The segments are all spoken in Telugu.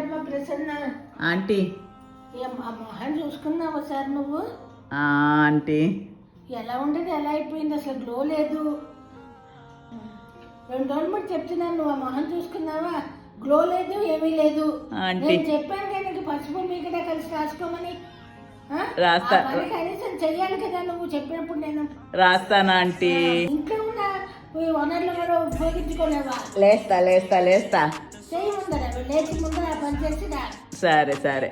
ప్రసన్న? ఆంటీ. మొహం చూసుకున్నావా సార్ నువ్వు? ఆంటీ. ఎలా ఉండేది? ఎలా అయిపోయింది? అసలు గ్లో లేదు. రెండు రోజులు బట్టి చెప్తున్నాను నువ్వు ఆ మొహం చూసుకున్నావా? గ్లో లేదు ఏమీ లేదు. నేను చెప్పాను కదా నీకు పసుపు మీకడ కలిసి రాసుకోమని? రాస్తా. కనీసం చెయ్యాలి కదా నువ్వు చెప్పినప్పుడు నేను. రాస్తానా ఆంటీ. ఇంట్లో ఉన్న వనరులు కూడా ఉపయోగించుకోలేవా? లేస్తా లేస్తా లేస్తా. ముందర. లేచి ముందర ఆ పని చేసి రా సరే సరే.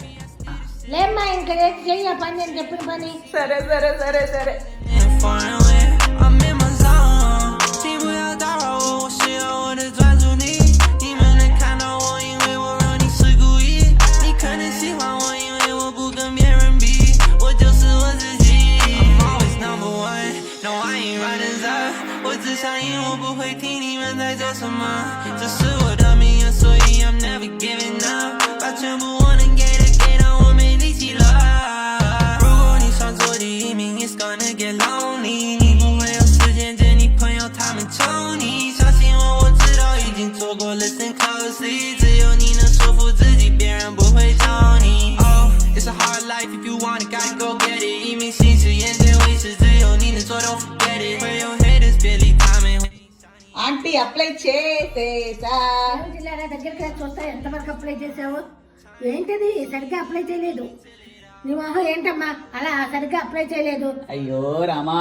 లేమ్మా ఇంకా లేచి చెయ్యి ఆ పని నేను చెప్పిన పని. సరే సరే సరే సరే. 我只想赢，我不会听你们在做什么，这是我的命运，所以 I'm never giving up。aunty apply చేసేసా. జిల్లారా దగ్గరికి చూస్తా ఎంతవరకు అప్లై చేసావు. ఏంటిది? సరిగ్గా అప్లై చేయలేదు. నీ మొహం ఏంటమ్మా? అలా సరిగ్గా అప్లై చేయలేదు. అయ్యో రామా.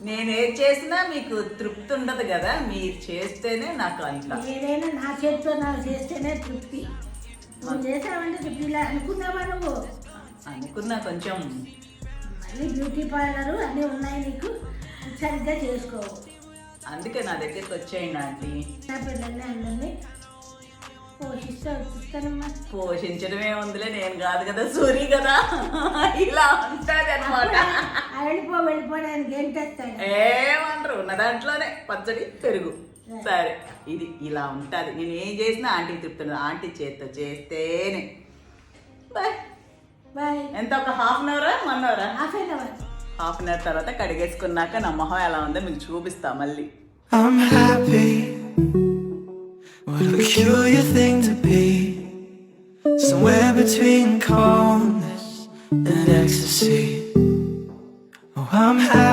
నేనేం చేసినా మీకు తృప్తి ఉండదు కదా. మీరు చేస్తేనే నాకు అంత. ఏదైనా నా చేతితో నాకు చేస్తేనే తృప్తి. నువ్వు చేసావంటే తృప్తి. ఇలా అనుకున్నావా నువ్వు? అనుకున్నా కొంచెం. మళ్ళీ బ్యూటీ పార్లర్ అన్నీ ఉన్నాయి నీకు. సరిగ్గా చేసుకోవు. అందుకే నా దగ్గరికి వచ్చేయండి ఆంటీ. నా పిల్లల్ని అందరినీ పోషిస్తూ వచ్చిస్తానమ్మా పోషించడమే ఉందిలే నేను కాదు కదా సూరి కదా. ఇలా ఉంటుంది అనమాట వెళ్ళిపో వెళ్ళిపోవడానికి ఏం తెస్తాడు ఏమంటారు? ఉన్న దాంట్లోనే పచ్చడి పెరుగు. సరే ఇది ఇలా ఉంటుంది. నేను ఏం చేసినా ఆంటీ ఉండదు ఆంటీ చేత్తో చేస్తేనే. బాయ్. బాయ్. ఎంత ఒక హాఫ్ అన్ అవరా వన్ అవరా? Half an hour. Half an hour తర్వాత కడిగేసుకున్నాక నా మొహం ఎలా ఉందో మీకు చూపిస్తా మళ్ళీ I'm happy. What a peculiar thing to be. Somewhere between calmness and ecstasy. Oh, I'm happy.